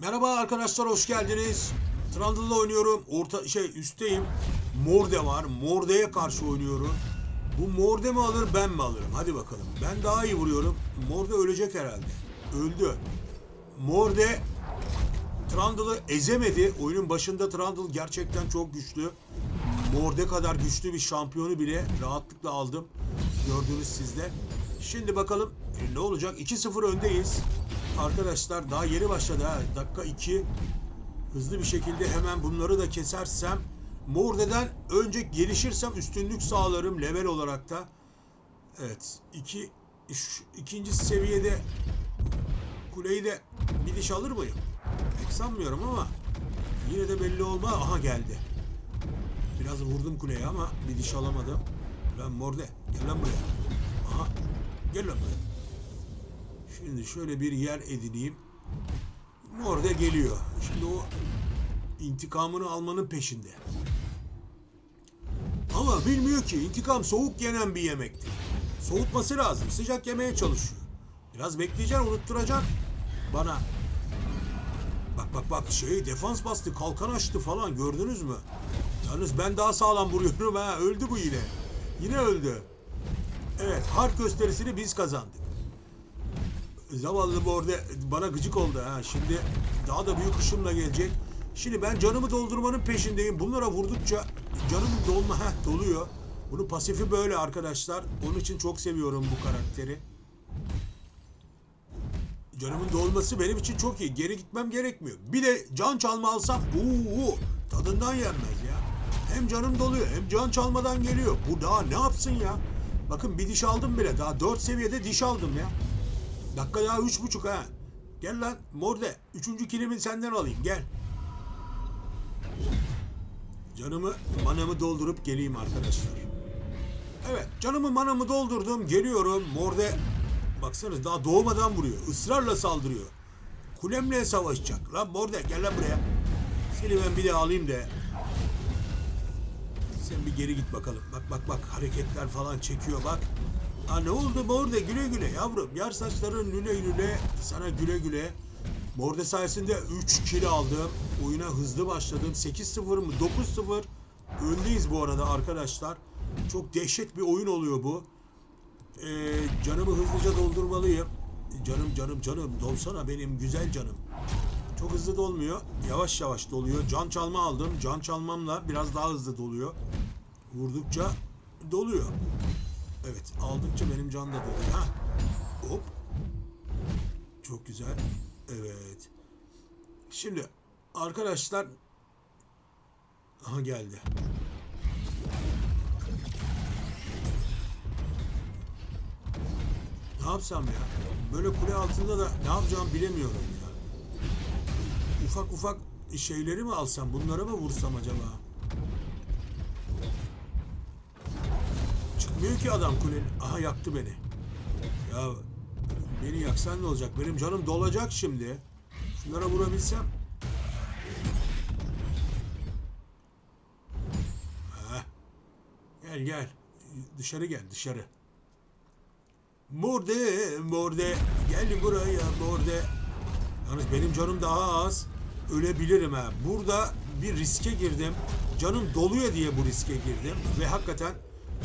Merhaba arkadaşlar hoş geldiniz. Trundle'la oynuyorum. Orta şey üstteyim. Morde var. Morde'ye karşı oynuyorum. Bu Morde mi alır ben mi alırım? Hadi bakalım. Ben daha iyi vuruyorum. Morde ölecek herhalde. Öldü. Morde Trundle'ı ezemedi. Oyunun başında Trundle gerçekten çok güçlü. Morde kadar güçlü bir şampiyonu bile rahatlıkla aldım. Gördünüz siz de. Şimdi bakalım e, ne olacak? 2-0 öndeyiz. Arkadaşlar daha yeni başladı ha. Dakika 2. Hızlı bir şekilde hemen bunları da kesersem Morde'den önce gelişirsem üstünlük sağlarım level olarak da. Evet. iki, şu- ikinci seviyede kuleyi de bir diş alır mıyım? Pek sanmıyorum ama yine de belli olma. Aha geldi. Biraz vurdum kuleye ama bir diş alamadım. Lan Morde gel lan buraya. Aha gel lan buraya. Şimdi şöyle bir yer edineyim. Morde geliyor. Şimdi o intikamını almanın peşinde. Ama bilmiyor ki intikam soğuk yenen bir yemektir. Soğutması lazım. Sıcak yemeye çalışıyor. Biraz bekleyeceksin unutturacaksın. Bana Bak bak bak şey defans bastı kalkan açtı falan gördünüz mü? Yalnız ben daha sağlam vuruyorum ha öldü bu yine. Yine öldü. Evet harp gösterisini biz kazandık. Zavallı bu orada bana gıcık oldu ha. Şimdi daha da büyük ışımla gelecek. Şimdi ben canımı doldurmanın peşindeyim. Bunlara vurdukça canım dolma heh, doluyor. Bunun pasifi böyle arkadaşlar. Onun için çok seviyorum bu karakteri. Canımın dolması benim için çok iyi. Geri gitmem gerekmiyor. Bir de can çalma alsam uuu tadından yenmez ya. Hem canım doluyor hem can çalmadan geliyor. Bu daha ne yapsın ya? Bakın bir diş aldım bile. Daha 4 seviyede diş aldım ya. Dakika daha üç buçuk ha. Gel lan Morde. Üçüncü kilimi senden alayım gel. Canımı manamı doldurup geleyim arkadaşlar. Evet canımı manamı doldurdum geliyorum. Morde baksanız daha doğmadan vuruyor. Israrla saldırıyor. Kulemle savaşacak. Lan Morde gel lan buraya. Seni ben bir de alayım da. Sen bir geri git bakalım. Bak bak bak hareketler falan çekiyor bak. Ha ne oldu Morde güle güle yavrum. Yar saçların lüle lüle sana güle güle. Morde sayesinde 3 kilo aldım. Oyuna hızlı başladım. 8-0 mı 9-0. Öndeyiz bu arada arkadaşlar. Çok dehşet bir oyun oluyor bu. Ee, canımı hızlıca doldurmalıyım. Canım canım canım dolsana benim güzel canım. Çok hızlı dolmuyor. Yavaş yavaş doluyor. Can çalma aldım. Can çalmamla biraz daha hızlı doluyor. Vurdukça doluyor. Evet aldıkça benim can da doluyor. Ha. Hop. Çok güzel. Evet. Şimdi arkadaşlar Aha geldi. Ne yapsam ya? Böyle kule altında da ne yapacağımı bilemiyorum ya. Ufak ufak şeyleri mi alsam, bunlara mı vursam acaba? Çıkmıyor ki adam kulenin. Aha yaktı beni. Ya beni yaksan ne olacak? Benim canım dolacak şimdi. Şunlara vurabilsem. Heh. Gel gel. Dışarı gel dışarı. Morde, morde. Gel buraya morde. Yalnız benim canım daha az. Ölebilirim ha. Burada bir riske girdim. Canım doluyor diye bu riske girdim. Ve hakikaten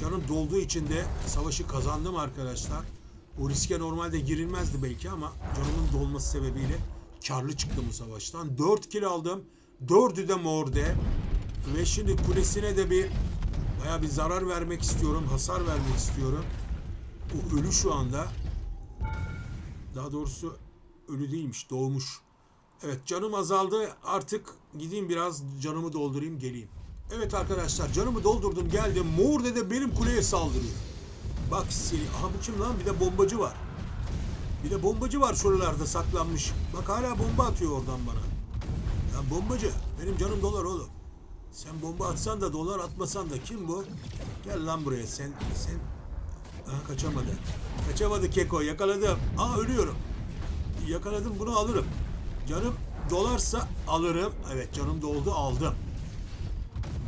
canım dolduğu için de savaşı kazandım arkadaşlar. O riske normalde girilmezdi belki ama canımın dolması sebebiyle karlı çıktım bu savaştan. 4 kill aldım. 4'ü de morde. Ve şimdi kulesine de bir baya bir zarar vermek istiyorum. Hasar vermek istiyorum. O ölü şu anda. Daha doğrusu ölü değilmiş, doğmuş. Evet canım azaldı. Artık gideyim biraz canımı doldurayım geleyim. Evet arkadaşlar canımı doldurdum geldim. Morde de benim kuleye saldırıyor. Bak seni. Aha kim lan? Bir de bombacı var. Bir de bombacı var şuralarda saklanmış. Bak hala bomba atıyor oradan bana. Ya bombacı benim canım dolar oğlum. Sen bomba atsan da dolar atmasan da kim bu? Gel lan buraya sen sen Aha kaçamadı. Kaçamadı Keko yakaladım. Aa ölüyorum. Yakaladım bunu alırım. Canım dolarsa alırım. Evet canım doldu aldım.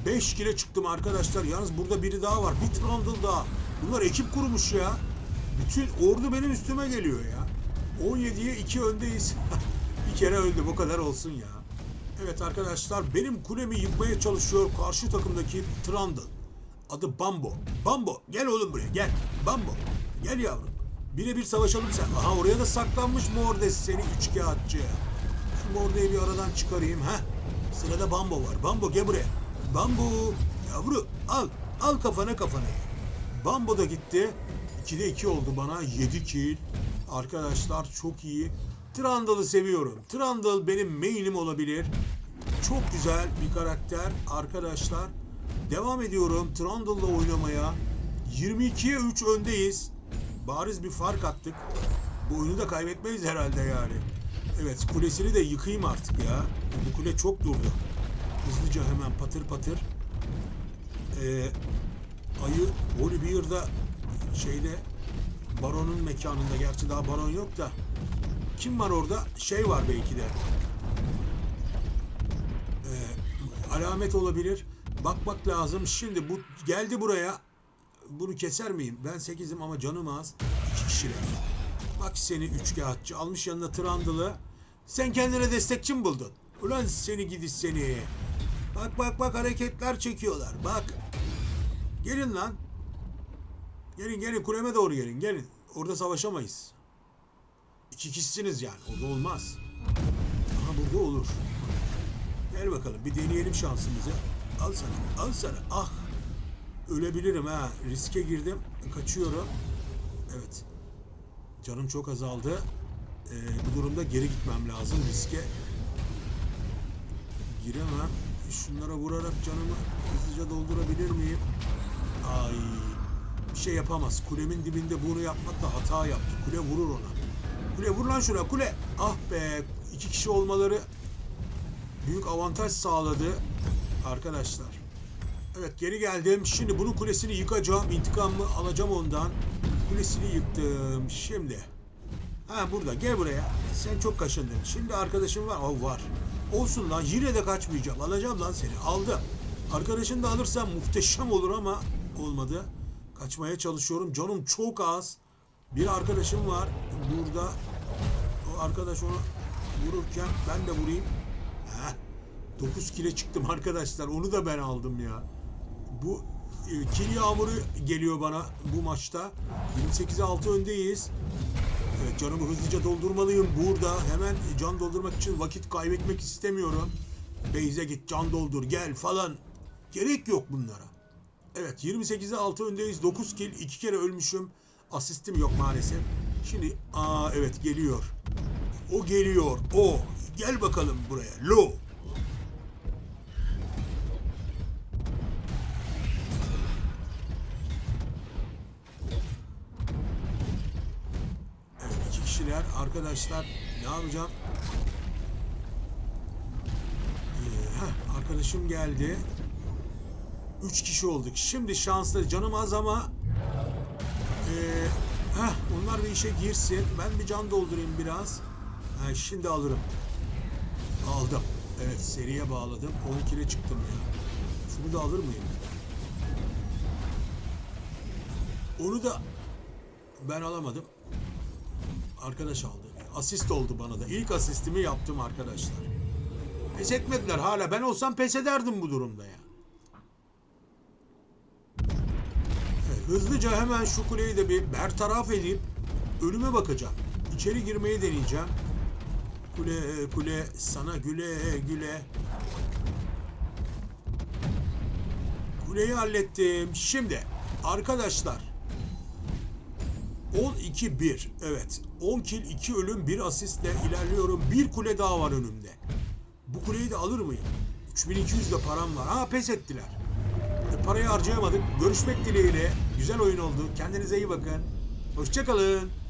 5 kile çıktım arkadaşlar. Yalnız burada biri daha var. Bir Trundle daha. Bunlar ekip kurmuş ya. Bütün ordu benim üstüme geliyor ya. 17'ye 2 öndeyiz. Bir kere öldü bu kadar olsun ya. Evet arkadaşlar benim kulemi yıkmaya çalışıyor karşı takımdaki Trundle. Adı Bambo. Bambo gel oğlum buraya gel. Bambo gel yavrum. Birebir savaşalım sen. Aha oraya da saklanmış Mordes seni üçkağıtçı. Şu Morde'yi bir aradan çıkarayım ha. Sırada Bambo var. Bambo gel buraya. Bambo yavru al. Al kafana kafana. Bambo da gitti. 2'de 2 oldu bana. 7 kill. Arkadaşlar çok iyi. Trundle'ı seviyorum. Trundle benim main'im olabilir. Çok güzel bir karakter arkadaşlar. Devam ediyorum Trundle'la oynamaya. 22'ye 3 öndeyiz. Bariz bir fark attık. Bu oyunu da kaybetmeyiz herhalde yani. Evet kulesini de yıkayım artık ya. Bu kule çok durdu. Hızlıca hemen patır patır. Ee, ayı Volibear'da şeyde Baron'un mekanında. Gerçi daha Baron yok da. Kim var orada? Şey var belki de. Ee, alamet olabilir. Bakmak lazım. Şimdi bu geldi buraya. Bunu keser miyim? Ben 8'im ama canım az. İki kişiler. Bak seni üçkağıtçı. Almış yanına Trundle'ı. Sen kendine destekçi mi buldun? Ulan seni gidiş seni. Bak bak bak hareketler çekiyorlar. Bak. Gelin lan. Gelin gelin kuleme doğru gelin. Gelin. Orada savaşamayız. İki kişisiniz yani. Orada olmaz. Aha burada olur. Gel bakalım bir deneyelim şansımızı. Al sana. Al sana. Ah. Ölebilirim ha. Riske girdim. Kaçıyorum. Evet. Canım çok azaldı. Ee, bu durumda geri gitmem lazım riske. Giremem. Şunlara vurarak canımı hızlıca doldurabilir miyim? Ay. Bir şey yapamaz. Kulemin dibinde bunu yapmakla hata yaptı. Kule vurur ona. Kule vur lan şuna kule. Ah be. iki kişi olmaları büyük avantaj sağladı arkadaşlar. Evet geri geldim. Şimdi bunun kulesini yıkacağım. İntikamımı alacağım ondan. Kulesini yıktım. Şimdi. Ha burada gel buraya. Sen çok kaşındın. Şimdi arkadaşım var. Oh var. Olsun lan yine de kaçmayacağım. Alacağım lan seni. Aldım. Arkadaşını da alırsam muhteşem olur ama olmadı. Kaçmaya çalışıyorum. Canım çok az. Bir arkadaşım var burada. O arkadaş onu vururken ben de vurayım. Heh. 9 kile çıktım arkadaşlar. Onu da ben aldım ya. Bu e, kill yağmuru geliyor bana bu maçta. 28'e 6 öndeyiz. Evet, canımı hızlıca doldurmalıyım burada. Hemen can doldurmak için vakit kaybetmek istemiyorum. Beyze git can doldur gel falan. Gerek yok bunlara. Evet 28'e 6 öndeyiz. 9 kill 2 kere ölmüşüm. Asistim yok maalesef. Şimdi aa evet geliyor. O geliyor. O. Gel bakalım buraya. Lo. Arkadaşlar ne yapacağım? Ee, heh, arkadaşım geldi. Üç kişi olduk. Şimdi şanslı canım az ama ee, heh, onlar bir işe girsin. Ben bir can doldurayım biraz. Ha, şimdi alırım. Aldım. Evet seriye bağladım. 12'le çıktım ya. Şunu da alır mıyım? Onu da ben alamadım. Arkadaş aldı. Asist oldu bana da. İlk asistimi yaptım arkadaşlar. Pes etmediler hala. Ben olsam pes ederdim bu durumda ya. Hızlıca hemen şu kuleyi de bir bertaraf edip önüme bakacağım. İçeri girmeyi deneyeceğim. Kule kule sana güle güle. Kuleyi hallettim. Şimdi arkadaşlar 12-1. Evet. 10 kill, 2 ölüm, 1 asistle ilerliyorum. Bir kule daha var önümde. Bu kuleyi de alır mıyım? 3200 de param var. Ha pes ettiler. E, parayı harcayamadık. Görüşmek dileğiyle. Güzel oyun oldu. Kendinize iyi bakın. Hoşçakalın.